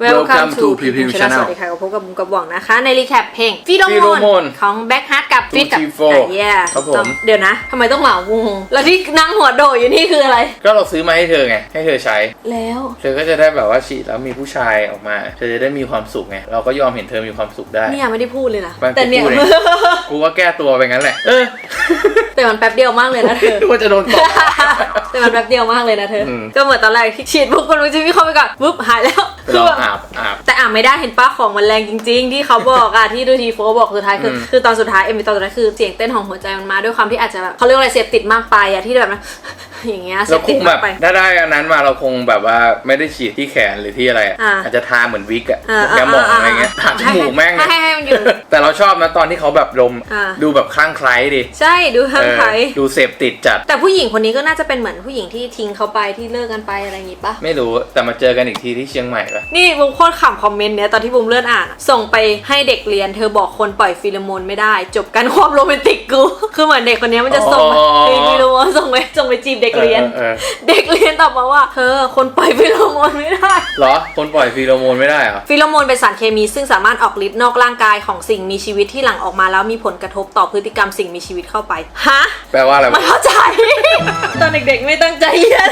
Welcome to PPU Channel Channel สวัสดีค่ะกับพบกับบุมกับหว่องนะคะ ในรีแคปเพลงฟีโร Pheromone ของแบ็คฮาร์ดกับฟิตกับ 2T4 เย่ครับผมเดี๋ยวนะทำไมต้องเหมางงแล้วที่นั่งหัวโดดอยู่นี่คืออะไร ก็เราซื้อมาให้เธอไง ให้เธอใช้ แล้ว เธอก็จะได้แบบว่าฉีดแล้วมีผู้ชายออกมา เธอจะได้มีความสุขไง เราก็ยอมเห็นเธอมีความสุขได้ เนี่ยไม่ได้พูดเลยนะไม่แต่เนี่ยกูพูดเองกูว่าแก้ตัวไปงั้นแหละ เออ แต่มันแป๊บเดียวมากเลยนะเธอนึกว่าจะโดนตบ แต่มันแป๊บเดียวมากเลยนะเธออมก็เหมือนตอนแรกที่ฉีดปุ๊บคนรู้จะวิ่งเข้าไปก่อนปุ๊บหายแล้วไปลองอาบอาบแต่อ่านไม่ได้เห็นป้าของมันแรงจริง ๆ ที่เขาบอกอะที่ดูทีโฟบอกสุดท้ายคืออืมคือตอนสุดท้ายเอ็มวีตอนสุดท้ายคือเสียงเต้นของหัวใจมันมาด้วยความที่อาจจะแบบเขาเรียกว่าอะไรเสพติดมากไปอะที่แบบนั้นอย่างเงี้ยเสเราพคติดงแบมากบไปถ้าได้อันนั้นมาเราคงแบบว่าไม่ได้ฉีดที่แขนหรือที่อะไรอะอ่าอาจจะทาเหมือนวิกอะอ่าแกมองอะไรเงี้ยทาจมูกแม่งให้ให้ให้มันอยู่แต่เราชอบนะตอนที่เขาแบบดมอ่าดูแบบคลั่งไคล้ดิใช่ดูทั้งเออไทยดูเสพติดจัดแต่ผู้หญิงคนนี้ก็น่าจะเป็นเหมือนผู้หญิงที่ทิ้งเขาไปที่เลิกกันไปอะไรอย่างงี้ปะไม่รู้แต่มาเจอกันอีกทีที่เชียงใหม่ปะนี่บุมโคตรขำคอมเมนต์เนี้ยตอนที่บุมเลื่อนอ่านอะส่งไปให้เด็กเรียน เธอบอกคนปล่อยฟีโรโมนไม่ได้ จบกันความโรแมนติกกู คือเหมือนเด็กคนเนี้ยมันจะส่งอ๋อเพลงฟีโรโมนส่งไปส่งไปจีบเด็กเรียน ออออเด็กเรียนตอบมาว่าเธอคนปล่อยฟีโรโมนไม่ได้ เหรอ คนปล่อยฟีโรโมนไม่ได้เหรอ ฟีโรโมนเป็นสารเคมีซึ่งสามารถออกฤทธิ์นอกร่างกายของสิ่งมีชีวิตที่หลั่งออกมาแล้วมีผลกระทบต่อพฤติกรรมสิ่งมีชีวิตเข้าไป ฮะ แปลว่าอะไรไม่วะเข้าใจ ตอนเด็กๆไม่ตั้งใจเรียน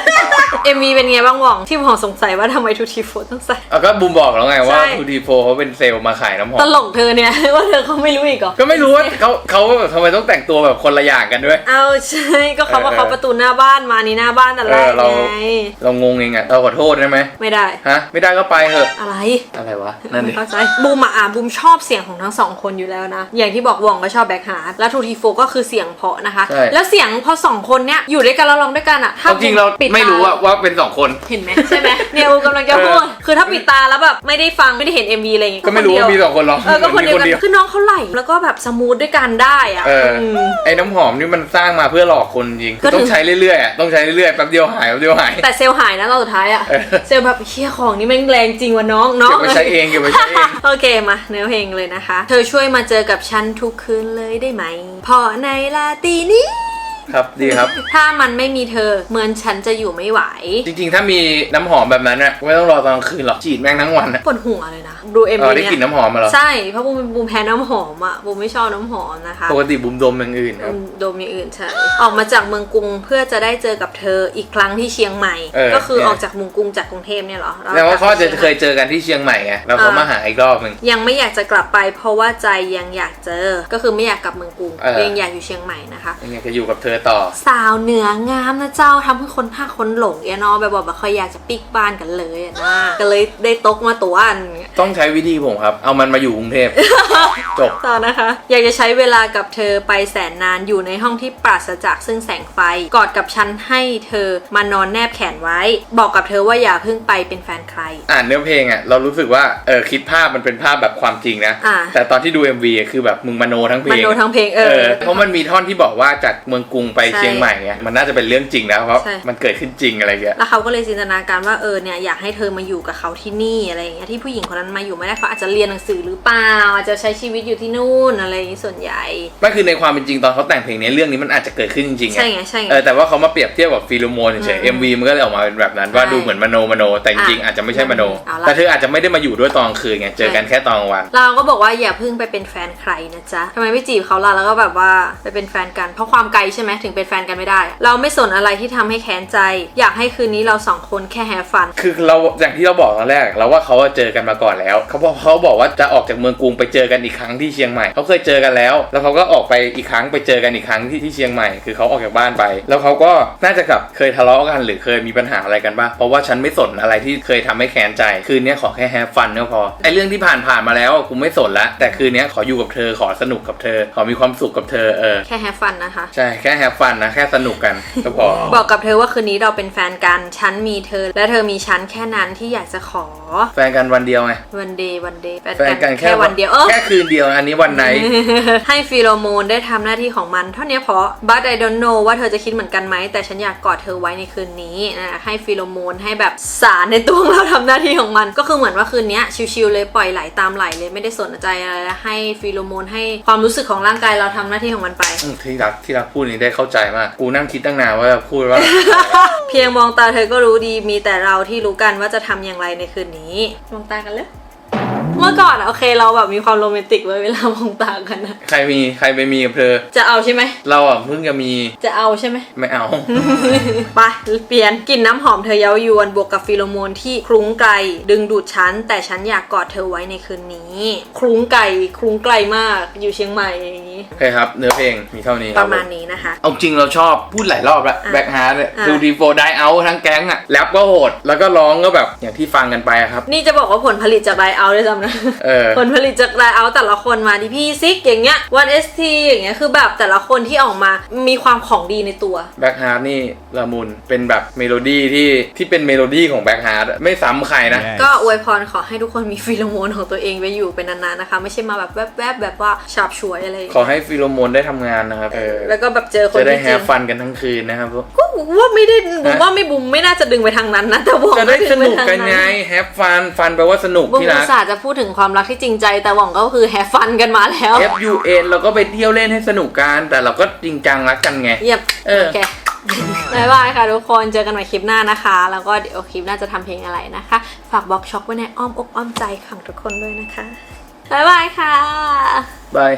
เอ็มวีเป็นไงบ้างหว่องที่หว่องสงสัยว่าทำไมทูทีโฟต้องใส่ เอาก็บูมบอกแล้วไงว่าใช่ ทูดีโฟเขาเป็นเซลล์มาขายน้ำหอตม ลกเธอเนี่ย ว่าเธอเขาไม่รู้อีกเหรอก็ไม่รู้ว่าเขาเขาแบบทำไมต้องแต่งตัวแบบคนละอย่างกันด้วย เอาใช่ก็เขาว่าเออเขาประตูหน้าบ้านมานี่หน้าบ้านแต่แรกเออเราไงเรางงเองอะเราขอโทษได้ไหมไม่ได้ ฮะ ไม่ได้ก็ไปเถอะอะไร อะไรวะนั่นดิ ไม่เข้าใจบูมอะอะบูมชอบเสียงของทั้งสองคนอยู่แล้วนะ อย่างที่บอกวองก็ชอบแบ็คฮาร์ดแล้วทูทีโฟก็คือเสียงเพราะนะคะ ใช่ แล้วเสียงพอสองคนเนี้ยอยู่ด้วยกันแล้วร้องด้วยกันอะถ้าความจริงเราปิดต ไม่รู้ว่าว่าเป็นสองคน เห็นไหมใช่ไหมเนี่ยบูมกำลังจะพูด คือถ้าปิดตาแล้วแบบไม่ได้ฟังไม่ได้เห็น MV อะไรอย่างเงี้ยก็ไม่รู้ว่ามีสองคนหรอกเออก็คนเดียวมีกันคือน้องเขาไหลแล้วก็แบบสมูทด้วยกันได้อะเอออมไอ้น้ำหอมนี่มันสร้างมาเพื่อหลอกคนจริงก็ถึงต้องใช้เรื่อยๆอะต้องใช้เรื่อยๆแป๊บเดียวหายแป๊บเดียวหาย แต่เซลล์หายนะตอนสุดท้ายอะเออ เซลล์แบบเฮียของนี่แม่งแรงจริงว่ะน้องน้องเก็บไว้ใช้เองเก็บไว้ใช้เอง โอเคมาเนื้อเพลงเลยนะคะ เธอช่วยมาเจอกับฉันทุกคืนเลยได้ไหมเพราะในลาตีนี้ ครับดีครับ ถ้ามันไม่มีเธอเหมือนฉันจะอยู่ไม่ไหวจริงๆ ถ้ามีน้ำหอมแบบนั้นอะไม่ต้องรอตอนกลางคืนหรอกฉีดแม่งทั้งวันอะปวดหัวเลยนะดูเอ็มเอวีอได้เนี่กลิ่นยน้ำหอมมาเหรอใช่เพราะบูมบูมแพ้น้ำหอมอะบูมไม่ชอบน้ำหอมนะคะปกติบุมดมอย่างอื่นครับอืมโดมอย่างอื่นใช่ออกมาจากเมืองกรุงเพื่อจะได้เจอกับเธออีกครั้งที่เชียงใหม่ เออก็คือเนี่ย ออกจากเมืองกรุงจากกรุงเทพเนี่ยเหรอแต่ว่าเขาอาจจะกลับเคไปยเจอกันที่เชียงใหม่ไงแล้วเขามาหาอีกรอบหนึ่ง ยังไม่อยากจะกลับไป เพราะว่าใจยังอยากเจอก็คือไม่อยากกลับเมืองกรุงเออ ยังอยากอยู่เชียงใหม่นะคะ ยังไงจะอยู่กับเธอต่อ สาวเหนืองามนะเจ้าทำให้คนท่าคนหลงเอเนาะแบบบอกว่าเขาอยากจะปิกบ้านกันเลยอะนะก็เลยได้ตกมาตัวอัน ต้องใช้วิธีผมครับ เอามันมาอยู่กรุงเทพ จบ ต่อนะคะ อยากจะใช้เวลากับเธอไปแสนนานอยู่ในห้องที่ปราศจากซึ่งแสงไฟ กอดกับฉันให้เธอมานอนแนบแขนไว้ บอกกับเธอว่าอย่าเพิ่งไปเป็นแฟนใคร อ่านเนื้อเพลงอะเรารู้สึกว่าเออคิดภาพมันเป็นภาพแบบความจริงนะ อ่า แต่ตอนที่ดู MV อะคือแบบมึงมโนทั้งเพลมงโนทั้งเพลงเอเอออเพราะมันมีท่อนที่บอกว่าจากเมืองกรุงไปใช่เชียงใหม่เนี่ยมันน่าจะเป็นเรื่องจริงนะเพราะใช่มันเกิดขึ้นจริงอะไรเงี้ยแล้วเขาก็เลยจินตนาการว่าเออเนี่ยอยากให้เธอมาอยู่กับเขาที่นี่อะไรอย่างเงี้ยที่ผู้หญิงคนนั้นมาอยู่ไม่ได้เขาอาจจะเรียนหนังสือหรือเปล่าอาจจะใช้ชีวิตอยู่ที่นู่นอะไรอย่างงี้ส่วนใหญ่ไม่คือในความเป็นจริงตอนเขาแต่งเพลงนี้เรื่องนี้มันอาจจะเกิดขึ้นจริงๆใช่ไงไงใช่ไงเออแต่ว่าเขามาเปรียบเทียบกับฟีโรโมนเฉยอืมๆ MV มันก็เลยออกมาเป็นแบบนั้นว่าใช่ดูเหมือนมโนมโน แต่จริงๆอะอาจจะไม่ใช่มโนเอาละแต่เธออาจจะไม่ได้มาอยู่ด้วยตอนกลางคืนไงเจอกันแค่ตอนกลางวัน เราก็บอกว่าอย่าเพิ่งไปเป็นแฟนใครนะจ๊ะทำไมไม่จีบเขาล่ะแล้วก็แบบว่าไปเป็นแฟนกันเพราะความไกลใช่ไหมถึงเป็นแฟนกันไม่ได้ เราไม่สนอะไรที่ทำให้แค้นใจ อยากให้คืนนี้เราสองคนแค่แฮฟัน คือเราอย่างที่เราบอกตอนแรกเราว่าเขาอะเจอกันมาก่อนแล้ว เขาบอกเขาบอกว่าจะออกจากเมืองกรุงไปเจอกันอีกครั้งที่เชียงใหม่เขาเคยเจอกันแล้ว แล้วเขาก็ออกไปอีกครั้งไปเจอกันอีกครั้งที่ที่เชียงใหม่คือเขาออกจากบ้านไป แล้วเขาก็น่าจะกับเคยทะเลาะกันหรือเคยมีปัญหาอะไรกันบ้างเพราะว่าฉันไม่สนอะไรที่เคยทำให้แค้นใจ คืนนี้ขอแค่แฮปฟันก็พอไอเรื่องที่ผ่านผ่านๆมาแล้วกูไม่สนละแต่คืนนี้ขออยู่กับเธอขอสนุกกับเธอขอมีความสุขกับเธอเออแค่แฮฟันนะคะใช่แค่แฮปฟันนะ แค่สนุกกันก็พอ บอกกับเธอว่าคืนนี้เราเป็นแฟนกัน ฉันมีเธอ และเธอมีฉันแค่นั้นที่อยากจะขอ แฟนกันวันเดียวไง วันเดย์วันเดย์แฟนแฟนกันแค่วันเดียวเออ แค่คืนเดียว อันนี้วันไหน ให้ฟีโรโมนได้ทำหน้าที่ของมัน เท่านี้เพราะ but I don't know ว่าเธอจะคิดเหมือนกันไหม แต่ฉันอยากกอดเธอไว้ในคืนนี้นะให้ฟีโรโมนให้แบบสารในตัวของเราทำหน้าที่ของมัน ก็คือเหมือนว่าคืนนี้ชิวๆเลยปล่อยไหลตามไหลเลยไม่ได้สนใจอะไรแล้วให้ฟีโรโมนให้ความรู้สึกของร่างกายเราทำหน้าที่ของมันไป อืมที่รักที่รักพูดนี้ได้เข้าเข้าใจมาก กูนั่งคิดตั้งนานว่าจะพูดว่า เพียงมองตาเธอก็รู้ดีมีแต่เราที่รู้กันว่าจะทำอย่างไรในคืนนี้ มองตากันเลย เมื่อก่อนอะโอเคเราแบบมีความโรแมนติกไว้เวลามองตากันนะใครมีใครไปมีกับเธอ จะเอาใช่ไหม เราอะเพิ่งจะมีจะเอาใช่ไหม ไม่เอา ไปเปลี่ยนกลิ่นน้ำหอมเธอเย้ายวนบวกกับฟีโรโมนที่คลุ้งไกล ดึงดูดฉัน แต่ฉันอยากกอดเธอไว้ในคืนนี้ คลุ้งไกลคลุ้งไกลมากอยู่เชียงใหม่อย่างนี้ โอเคครับ เนื้อเพลงมีเท่านี้ปคบระมาณนี้นะคะ เอาจริงเราชอบพูดหลายรอบแล้วอะแบ็คฮาร์ดอะ ดูดีโฟไดเอาทั้งแก๊งอะแรปก็โหดแล้วก็ร้องก็แบบอย่างที่ฟังกันไปอะครับ นี่จะบอกว่าผลผลิตจากไดเอาด้วยซ้ำนะเออผลผลิตจากไดเอาแต่ละคนมาดิพี่ซิกอย่างเงี้ยวันเอสทีอย่างเงี้ยคือแบบแต่ละคนที่ออกมามีความของดีในตัวแบ็คฮาร์ดนี่ละมุนเป็นแบบเมโลดี้ที่ที่เป็นเมโลดี้ของแบ็คฮาร์ดไม่ซ้ำใครนะ ก็อวยพรขอให้ทุกคนมีฟีโรโมนของตัวเองไปอยู่เป็นนานๆนะคะ ไม่ใช่มาแบบแวบๆแบบว่าฉาบฉวยอะไรอย่างขอเงี้ยให้ฟิโลโมนได้ทำงานนะครับเออแล้วก็แบบเจอคนจะได้ที่แฮจริปงฟันกันทั้งคืนนะครับก็ว่าไม่ได้บุมว่าไม่บุมไม่น่าจะดึงไปทางนั้นนะแต่บอกจะได้ว่าสดึงนุกปทากันไงแฮปฟันฟันแปลว่าสนุกบุมที่อุรัตกส่าห์จะพูดถึงความรักที่จริงใจ แต่หว่องก็คือแฮฟันกันมาแล้ว F U N เราก็ไปเที่ยวเล่นให้สนุกกันแต่เราก็จริงจังรักกันไงเยี่ยมเออโอเคบายบายค่ะทุกคนเจอกันใหม่คลิปหน้านะคะ แล้วก็เดี๋ยวคลิปหน้าจะทำเพลงอะไรนะคะ ฝากบอกช็อกไว้ในอ้อมอกอ้อมใจของทุกคนด้วยนะคะบายบายค่ะบาย